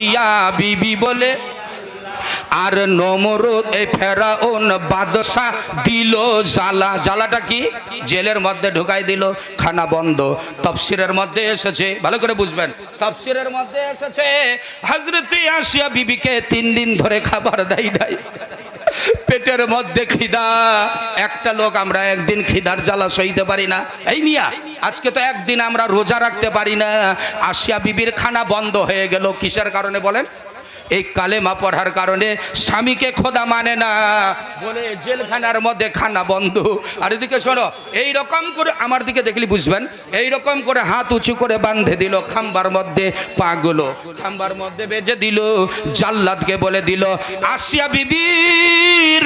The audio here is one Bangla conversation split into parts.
ইয়া বিবি বলে, আর নমরুদ এই ফেরাউন বাদশাহ দিল জ্বালা। জ্বালাটা কি? জেলের মধ্যে ঢুকাই দিল, খানা বন্ধ। তফসিরের মধ্যে এসেছে, ভালো করে বুঝবেন। তফসিরের মধ্যে এসেছে হাজরতে আসিয়া বিবিকে তিন দিন ধরে খাবার দেয় নাই। পেটের মধ্যে খিদা। একটা লোক আমরা একদিন খিদার জ্বালা সইতে পারি না। এই মিয়া, আজকে তো একদিন আমরা রোজা রাখতে পারি না। আসিয়া বিবির খানা বন্ধ হয়ে গেল, কিসের কারণে বলেন? এই কালেমা পড়ার কারণে স্বামীকে খোদা মানে না। বলে জেলখানার মধ্যে খানা বন্ধু। আর এদিকে শোনো, এই রকম করে আমার দিকে দেখলি বুঝবেন, এই রকম করে হাত উঁচু করে বাঁধে দিল খাম্বার মধ্যে পাগুলো। খাম্বার মধ্যে বেজে দিল, জাল্লাদকে বলে দিল, আসিয়া বিবির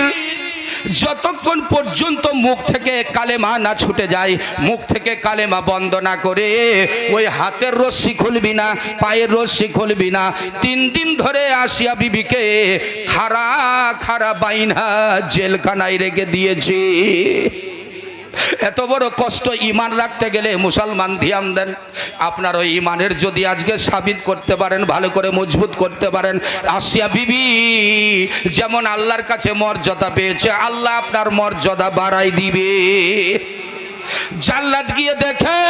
যতক্ষণ পর্যন্ত মুখ থেকে কালেমা না ছুটে যায়, মুখ থেকে কালেমা বন্ধ না করে, ওই হাতের রশ্মি খুলবি না, পায়ের রশ্মি খুলবি না। তিন দিন ধরে আসিয়া বিবিকে খারা খারা বাইনা জেলখানায় রেখে দিয়েছি। এত বড় কষ্ট ইমান রাখতে গেলে মুসলমান ধ্যান দেন। আপনার ওই ইমানের যদি আজকে সাবিত করতে পারেন, ভালো করে মজবুত করতে পারেন। আসিয়া বিবি, যেমন আল্লাহর কাছে মর্যাদা পেয়েছে, আল্লাহ আপনার মর্যাদা বাড়াই দিবে। জাল্লাদ গিয়ে দেখে,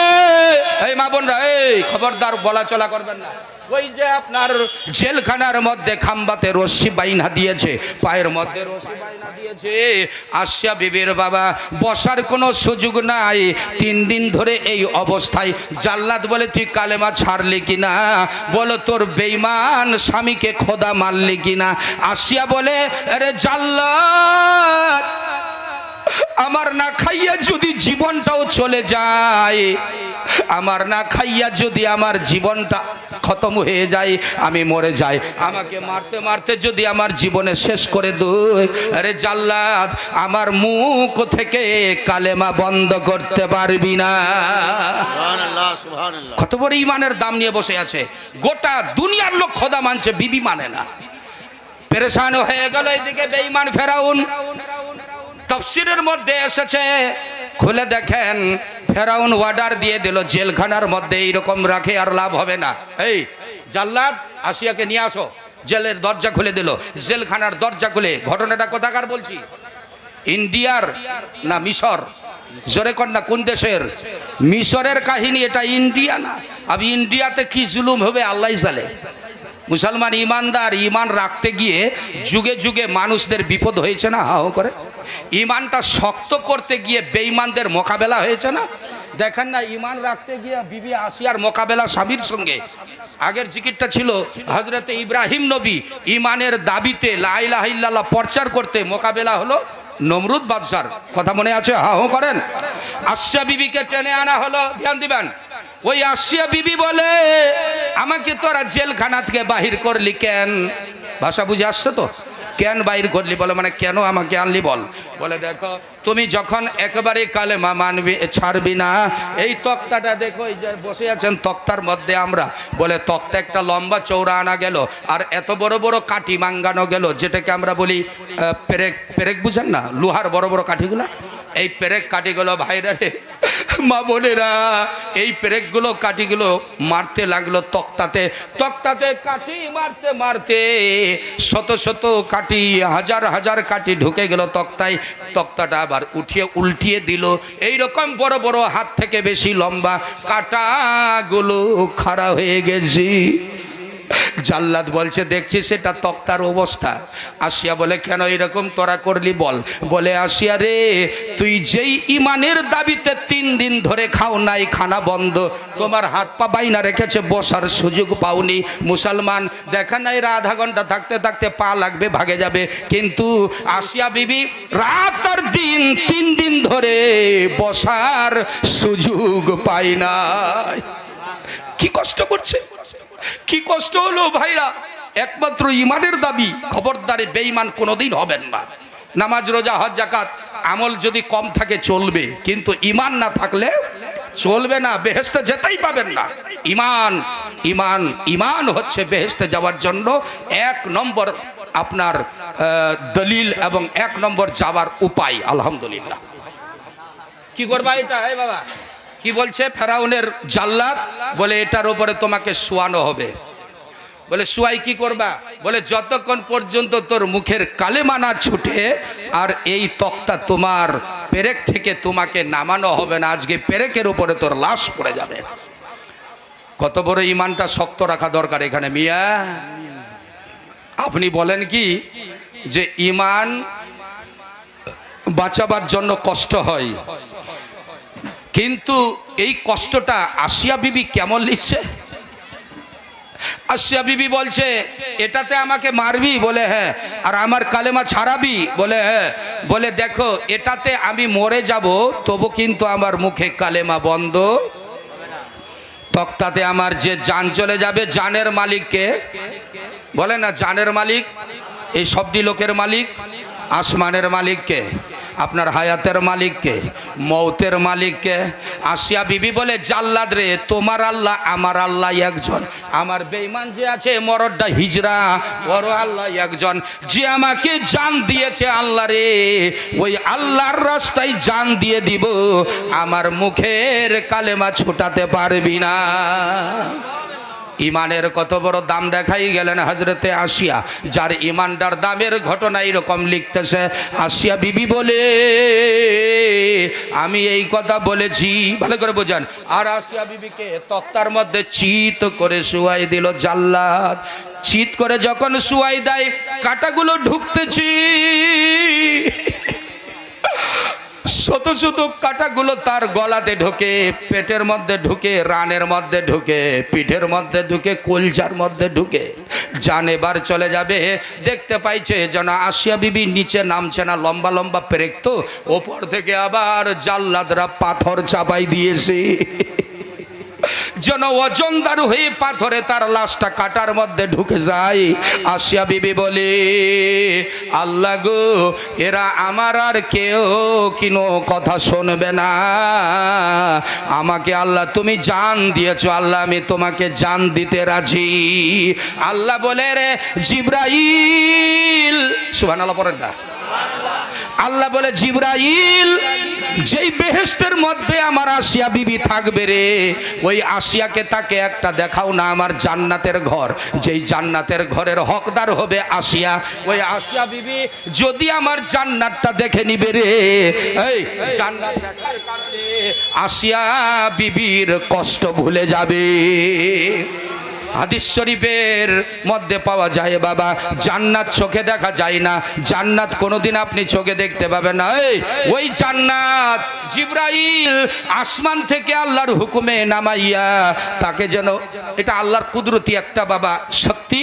এই মা বোনরা, এই খবরদার বলা চলা করবেন না। ওই যে আপনার জেলখানার মধ্যে খাম্বাতে রশ্মি বাইনা দিয়েছে, পায়ের মধ্যে রশ্মি বাইনা দিয়েছে। আসিয়া বিবির বাবা, বসার কোনো সুযোগ নাই। তিন দিন ধরে এই অবস্থায় জাল্লাদ বলে, তুই কালেমা ছাড়লি কিনা বলো তোর বেইমান স্বামীকে খোদা মারলি কিনা আসিয়া বলে, আরে জাল্লাদ আমার না খাইয়া যদি জীবনটাও চলে যায় আমার না খাইয়া যদি আমার জীবনটা খতম হয়ে যায় আমি মরে যাই। আমাকে মারতে মারতে যদি আমার জীবনে শেষ করে দুই আরে জাল্লাদ আমার মুখ থেকে কালেমা বন্ধ করতে পারবি না। সুবহানাল্লাহ সুবহানাল্লাহ। কত বড় ইমানের দাম নিয়ে বসে আছে। গোটা দুনিয়ার লোক খোদা মানছে বিবি মানে না। পেরেশান হয়ে গেল এইদিকে বেঈমান ফেরাউন। তফসিরের মধ্যে এসেছে, খুলে দেখেন, ফেরাউন অর্ডার দিয়ে দিল, জেলখানার মধ্যে এইরকম রাখে আর লাভ হবে না। এই, জাল্লাদ, আসিয়াকে নিয়ে আসো। জেলের দরজা খুলে দিল, জেলখানার দরজা খুলে, ঘটনাটা কোথাকার বলছি? ইন্ডিয়ার না মিশর? জোরে কর না, কোন দেশের? মিশরের কাহিনী এটা ইন্ডিয়া না? আমি ইন্ডিয়াতে কি জুলুম হবে আল্লাহ জালে মুসলমান ইমানদার, ইমান রাখতে গিয়ে যুগে যুগে মানুষদের বিপদ হয়েছে না? হাও করে। ইমানটা শক্ত করতে গিয়ে বেঈমানদের মোকাবেলা হয়েছে না? দেখেন না, ইমান রাখতে গিয়ে বিবি আসিয়ার মোকাবেলা স্বামীর সঙ্গে। আগের জিকিরটা ছিল হজরতে ইব্রাহিম নবী ইমানের দাবিতে লাইলাহিল্লাহ প্রচার করতে মোকাবেলা হলো নমরুদ বাদশার। কথা মনে আছে? হা হো করেন। আশা বিবিকে টেনে আনা হলো। ধ্যান দিবেন। ওই আসিয়া বিবি বলে, আমাকে তোরা জেলখানা থেকে বাহির করলি কেন? ভাষা বুঝে আসছে তো? কেন বাইর করলি? বলে মানে কেন আমাকে আনলি বল। বলে, দেখো, তুমি যখন একেবারে কালেমা মানবি, ছাড়বি না, এই তক্তাটা দেখো, এই যে বসে আছেন তক্তার মধ্যে আমরা। বলে, তক্তা একটা লম্বা চৌড়া আনা গেল, আর এত বড় বড় কাঠি মাঙ্গানো গেল, যেটাকে আমরা বলি পেরেক পেরেক বুঝেন না? লোহার বড় বড় কাঠিগুলা? এই পেরেক কাঠিগুলো ভাইরা রে। মা বোনেরা, এই পেরেকগুলো কাঠিগুলো মারতে লাগল তক্তাতে। তক্তাতে কাটি মারতে মারতে শত শত কাটি হাজার হাজার কাটি ঢুকে গেল তক্তায়। তক্তাটা আবার উঠিয়ে উল্টিয়ে দিল। এই রকম বড় বড় হাত থেকে বেশি লম্বা কাটাগুলো খাড়া হয়ে গেছি। জাল্লাদ বলছে, দেখছি সেটা তক্তার অবস্থা। আসিয়া বলে, কেন এরকম তোরা করলি বল? বলে, আসিয়া রে, তুই যেই ইমানের দাবিতে তিন দিন ধরে খাও নাই, খানা বন্ধ, তোমার হাত পা বাইনা রেখেছে, বসার সুযোগ পাওনি। মুসলমান, দেখা নাই এরা আধা ঘণ্টা থাকতে থাকতে পা লাগবে, ভাগে যাবে। কিন্তু আসিয়া বিবি, রাত আর দিন তিন দিন ধরে বসার সুযোগ পাই নাই। কি কষ্ট করছে? কি কষ্ট হলো ভাইরা? একমাত্র ইমানের দাবি, খবরদারে বেঈমান কোনোদিন হবেন না। নামাজ, রোজা, হজ জাকাত আমল যদি কম থাকে চলবে, কিন্তু ইমান না থাকলে চলবে না বেহেস্তে যেতেই পাবেন না। ইমান ইমান ইমান হচ্ছে বেহেস্তে যাওয়ার জন্য এক নম্বর আপনার দলিল এবং এক নম্বর যাওয়ার উপায়, আলহামদুলিল্লাহ। কি করবা এটা? বাবা। কি বলছে? ফেরাউনের জাল্লাদ বলে, এটার উপরে তোমাকে শোয়ানো হবে। বলে, শুয়াই কি করবা? বলে, যতক্ষণ পর্যন্ত তোর মুখের কালেমা না ছুটে, আর এই তক্তা তোমার পেরেক থেকে তোমাকে নামানো হবে না, আজকে পেরেকের উপরে তোর লাশ পড়ে যাবে। কত বড় ইমানটা শক্ত রাখা দরকার এখানে, মিয়া। আপনি বলেন কি যে ইমান বাঁচাবার জন্য কষ্ট হয়। কিন্তু এই কষ্টটা আসিয়া বিবি কেমন লিখছে? আসিয়া বিবি বলছে, এটাতে আমাকে মারবি? বলে হ্যাঁ। আর আমার কালেমা ছাড়াবি? বলে হ্যাঁ। বলে, দেখো, এটাতে আমি মরে যাব, তবু কিন্তু আমার মুখে কালেমা বন্ধ। তক্তাতে আমার যে যান চলে যাবে জানের মালিককে বলে না জানের মালিক? এই সবটি লোকের মালিক, আসমানের মালিককে আপনার হায়াতের মালিককে, মৌতের মালিককে। আসিয়া বিবি বলে, জাল্লাদ রে, তোমার আল্লাহ, আমার আল্লাহ একজন। আমার বেইমান যে আছে মরড্ডা হিজরা বড় আল্লাহ একজন। যে আমাকে জান দিয়েছে আল্লাহ রে, ওই আল্লাহর রাস্তায় জান দিয়ে দিব। আমার মুখের কালেমা ছুটাতে পারবি না। ইমানের কত বড় দাম দেখাই গেলেন হজরতে আসিয়া, যার ইমানটার দামের ঘটনা এরকম লিখতেছে, আসিয়া বিবি বলে, আমি এই কথা বলেছি। ভালো করে বোঝান। আর আসিয়া বিবিকে তক্তার মধ্যে চিত করে শুয়াই দিল জাল্লাদ। চিত করে যখন শুয়াই দেয়, কাটাগুলো ঢুকতেছি। শত শত কাটাগুলো তার গলাতে ঢোকে, পেটের মধ্যে ঢুকে, রানের মধ্যে ঢুকে, পিঠের মধ্যে ঢুকে, কলজার মধ্যে ঢুকে। জান এবার চলে যাবে। দেখতে পাইছে যেন আসিয়া বিবি নিচে নামছে না, লম্বা লম্বা পেরেক তো। ওপর থেকে আবার জাল্লাদরা পাথর চাপাই দিয়েছে। যেন ওজনদার হয়ে পাথরে তার লাশটা কাটার মধ্যে ঢুকে যায়। আসিয়া বিবি বলে, আল্লাহ গো, এরা আমার আর কেউ কিনো কথা শুনবে না। আমাকে আল্লাহ, তুমি জান দিয়েছ, আল্লাহ, আমি তোমাকে জান দিতে রাজি। আল্লাহ বলে, রে জিব্রাইল সুবান আল্লাহ না। আল্লাহ বলে, জিব্রাইল যেই বেহেস্তের মধ্যে আমার আসিয়া বিবি থাকবে রে, ওই আসিয়াকে তাকে একটা দেখাও না আমার জান্নাতের ঘর। যেই জান্নাতের ঘরের হকদার হবে আসিয়া, ওই আসিয়া বিবি যদি আমার জান্নাতটা দেখে নিবে রে, এই জান্নাত দেখার কারণে আসিয়া বিবির কষ্ট ভুলে যাবে। হাদিস শরীফের মধ্যে পাওয়া যায়, বাবা। জান্নাত চোখে দেখা যায় না। জান্নাত কোনোদিন আপনি চোখে দেখতে পাবেন না। ওই জান্নাত জিব্রাইল আসমান থেকে আল্লাহর হুকুমে নামাইয়া তাকে যেন, এটা আল্লাহর কুদরতি একটা, বাবা, শক্তি।